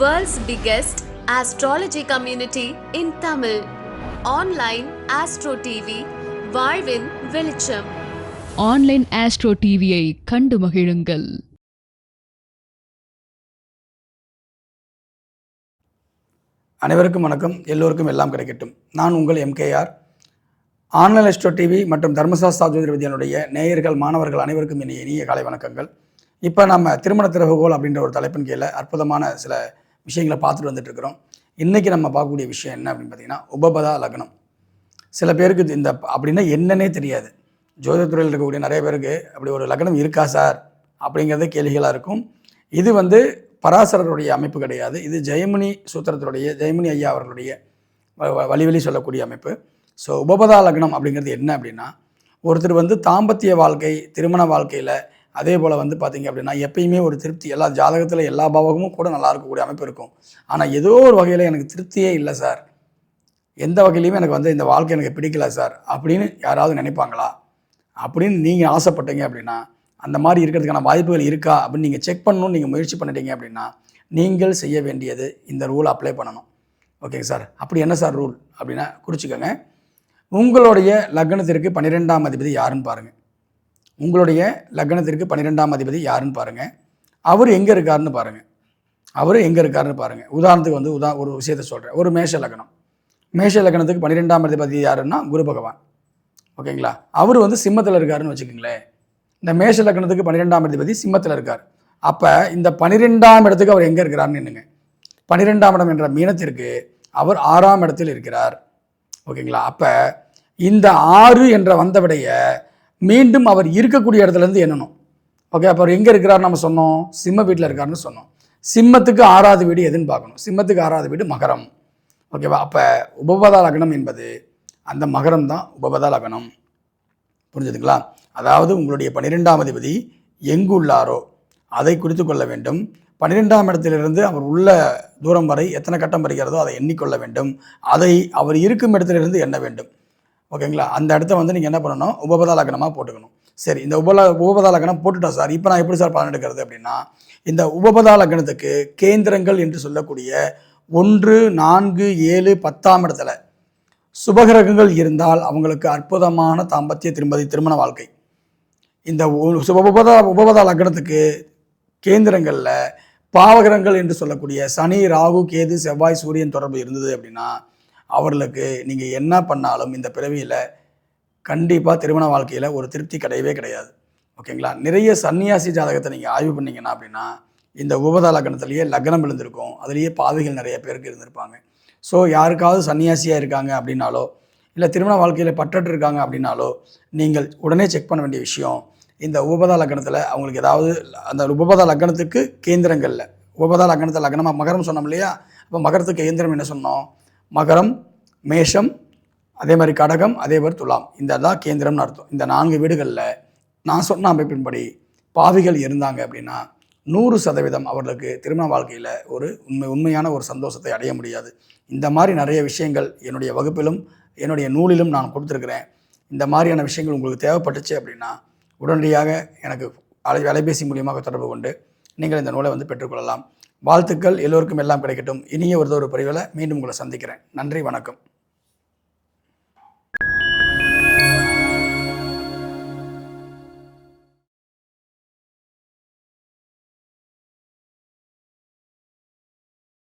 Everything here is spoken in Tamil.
World's biggest astrology community in Tamil. Online Astro TV, வாழ்வின் வெளிச்சம். ஆன்லைன் ஆஸ்ட்ரோ டிவியை கண்டு மகிழுங்கள். அனைவருக்கும் வணக்கம். எல்லோருக்கும் எல்லாம் கிடைக்கட்டும். நான் உங்கள் எம்கேஆர் ஆன்லைன் எஸ்டோ டிவி மற்றும் தர்மசாஸ்திரா ஜோதிட வித்யானுடைய நேயர்கள் மாணவர்கள் அனைவருக்கும் இனிய இனிய காலை வணக்கங்கள். இப்போ நம்ம திருமண திறவுகோல் அப்படின்ற ஒரு தலைப்பின் கீழே அற்புதமான சில விஷயங்களை பார்த்துட்டு வந்துட்டுருக்கிறோம். இன்றைக்கி நம்ம பார்க்கக்கூடிய விஷயம் என்ன அப்படின்னு பார்த்தீங்கன்னா உபபதா லக்னம். சில பேருக்கு இந்த அப்படின்னா என்னன்னே தெரியாது. ஜோதிடத்துறையில் இருக்கக்கூடிய நிறைய பேருக்கு அப்படி ஒரு லக்னம் இருக்கா சார்? அப்படிங்கிறது கேள்விகளாக இருக்கும். இது வந்து பராசரருடைய அமைப்பு கிடையாது. இது ஜெயமணி சூத்திரத்தினுடைய ஜெயமணி ஐயா அவர்களுடைய வ- வ- வழி சொல்லக்கூடிய அமைப்பு. ஸோ உபபதா லக்னம் அப்படிங்கிறது என்ன அப்படின்னா ஒருத்தர் வந்து தாம்பத்திய வாழ்க்கை திருமண வாழ்க்கையில் அதே போல் வந்து பார்த்தீங்க அப்படின்னா எப்பயுமே ஒரு திருப்தி எல்லா ஜாதகத்தில் எல்லா பாவகமும் கூட நல்லா இருக்கக்கூடிய அமைப்பு இருக்கும். ஆனால் ஏதோ ஒரு வகையில் எனக்கு திருப்தியே இல்லை சார். எந்த வகையிலையுமே எனக்கு வந்து இந்த வாழ்க்கை எனக்கு பிடிக்கல சார். அப்படின்னு யாராவது நினைப்பாங்களா? அப்படின்னு நீங்கள் ஆசைப்பட்டீங்க அப்படின்னா அந்த மாதிரி இருக்கிறதுக்கான வாய்ப்புகள் இருக்கா? அப்படின்னு நீங்கள் செக் பண்ணணும்னு நீங்கள் முயற்சி பண்ணிட்டீங்க அப்படின்னா நீங்கள் செய்ய வேண்டியது இந்த ரூல் அப்ளை பண்ணணும். ஓகேங்க சார். அப்படி என்ன சார் ரூல் அப்படின்னா குறிச்சிக்கோங்க. உங்களுடைய லக்னத்திற்கு பன்னிரெண்டாம் அதிபதி யாருன்னு பாருங்கள் உங்களுடைய லக்னத்திற்கு பன்னிரெண்டாம் அதிபதி யாருன்னு பாருங்கள் அவர் எங்கே இருக்காருன்னு பாருங்கள் அவர் எங்கே இருக்காருன்னு பாருங்கள் உதாரணத்துக்கு வந்து உதா ஒரு விஷயத்தை சொல்கிறேன் ஒரு மேஷ லக்னம். மேஷ லக்னத்துக்கு பன்னிரெண்டாம் அதிபதி யாருன்னா குரு பகவான். ஓகேங்களா? அவர் வந்து சிம்மத்தில் இருக்காருன்னு வச்சுக்கோங்களேன். இந்த மேஷ லக்னத்துக்கு பன்னிரெண்டாம் அதிபதி சிம்மத்தில் இருக்கார். அப்போ இந்த பன்னிரெண்டாம் இடத்துக்கு அவர் எங்கே இருக்கிறாருன்னு என்னங்க பன்னிரெண்டாம் இடம் என்ற மீனத்திற்கு அவர் ஆறாம் இடத்தில் இருக்கிறார். ஓகேங்களா? அப்போ இந்த ஆறு என்ற வந்தவிடைய மீண்டும் அவர் இருக்கக்கூடிய இடத்துலேருந்து எண்ணணும். ஓகே அப்போ அவர் எங்கே இருக்கிறார் நம்ம சொன்னோம். சிம்ம வீட்டில் இருக்காருன்னு சொன்னோம். சிம்மத்துக்கு ஆறாவது வீடு எதுன்னு பார்க்கணும். சிம்மத்துக்கு ஆறாவது வீடு மகரம். ஓகேவா அப்போ உபபதா லக்னம் என்பது அந்த மகரம் தான் உபபதா லக்னம். புரிஞ்சுதுங்களா? அதாவது உங்களுடைய பன்னிரெண்டாம் அதிபதி எங்கு உள்ளாரோ அதை குறித்து கொள்ள வேண்டும். பன்னிரெண்டாம் இடத்திலிருந்து அவர் உள்ள தூரம் வரை எத்தனை கட்டம் வருகிறதோ அதை எண்ணிக்கொள்ள வேண்டும். அதை அவர் இருக்கும் இடத்திலிருந்து எண்ண வேண்டும். ஓகேங்களா? அந்த இடத்த வந்து நீங்கள் என்ன பண்ணணும்? உபபதா லக்னமாக போட்டுக்கணும். சரி இந்த உபலா உபபதா லக்னம் போட்டுட்டோம் சார். இப்போ நான் எப்படி சார் பலன் எடுக்கிறது அப்படின்னா இந்த உபபதா லக்னத்துக்கு கேந்திரங்கள் என்று சொல்லக்கூடிய ஒன்று நான்கு ஏழு பத்தாம் இடத்துல சுபகிரகங்கள் இருந்தால் அவங்களுக்கு அற்புதமான தாம்பத்திய திரும்பதி திருமண வாழ்க்கை. இந்த உபபதா உபபதா லக்னத்துக்கு கேந்திரங்களில் பாவகிரகங்கள் என்று சொல்லக்கூடிய சனி ராகு கேது செவ்வாய் சூரியன் தொடர்பு இருந்தது அப்படின்னா அவர்களுக்கு நீங்கள் என்ன பண்ணாலும் இந்த பிறவியில் கண்டிப்பாக திருமண வாழ்க்கையில் ஒரு திருப்தி கிடையவே கிடையாது. ஓகேங்களா? நிறைய சன்னியாசி ஜாதகத்தை நீங்கள் ஆய்வு பண்ணீங்கன்னா அப்படின்னா இந்த உபத லக்னத்துலேயே லக்னம் விழுந்திருக்கும். அதுலேயே பாதைகள் நிறைய பேருக்கு இருந்திருப்பாங்க. ஸோ யாருக்காவது சன்னியாசியாக இருக்காங்க அப்படின்னாலோ இல்லை திருமண வாழ்க்கையில் பற்றட்டு இருக்காங்க அப்படின்னாலோ நீங்கள் உடனே செக் பண்ண வேண்டிய விஷயம் இந்த உபதா லக்னத்தில் அவங்களுக்கு ஏதாவது அந்த உபத லக்னத்துக்கு கேந்திரங்களில் உபதா லக்னத்தை லக்னமாக மகரம் சொன்னோம் இல்லையா? அப்போ மகரத்துக்கு கேந்திரம் என்ன சொன்னோம்? மகரம் மேஷம் அதே மாதிரி கடகம் அதே மாதிரி துலாம். இந்த தான் கேந்திரம்னு அர்த்தம். இந்த நான்கு வீடுகளில் நான் சொன்ன அமைப்பின்படி பாவிகள் இருந்தாங்க அப்படின்னா நூறு சதவீதம் அவர்களுக்கு திருமண வாழ்க்கையில் ஒரு உண்மை உண்மையான ஒரு சந்தோஷத்தை அடைய முடியாது. இந்த மாதிரி நிறைய விஷயங்கள் என்னுடைய வகுப்பிலும் என்னுடைய நூலிலும் நான் கொடுத்துருக்குறேன். இந்த மாதிரியான விஷயங்கள் உங்களுக்கு தேவைப்பட்டுச்சு அப்படின்னா உடனடியாக எனக்கு அலை அலைபேசி மூலியமாக தொடர்பு கொண்டு நீங்கள் இந்த நூலை வந்து பெற்றுக்கொள்ளலாம். வாழ்த்துக்கள் எல்லோருக்கும் எல்லாம் கிடைக்கட்டும். இனிய ஒரு ஒரு பிரிவில் மீண்டும் உங்களை சந்திக்கிறேன். நன்றி வணக்கம்.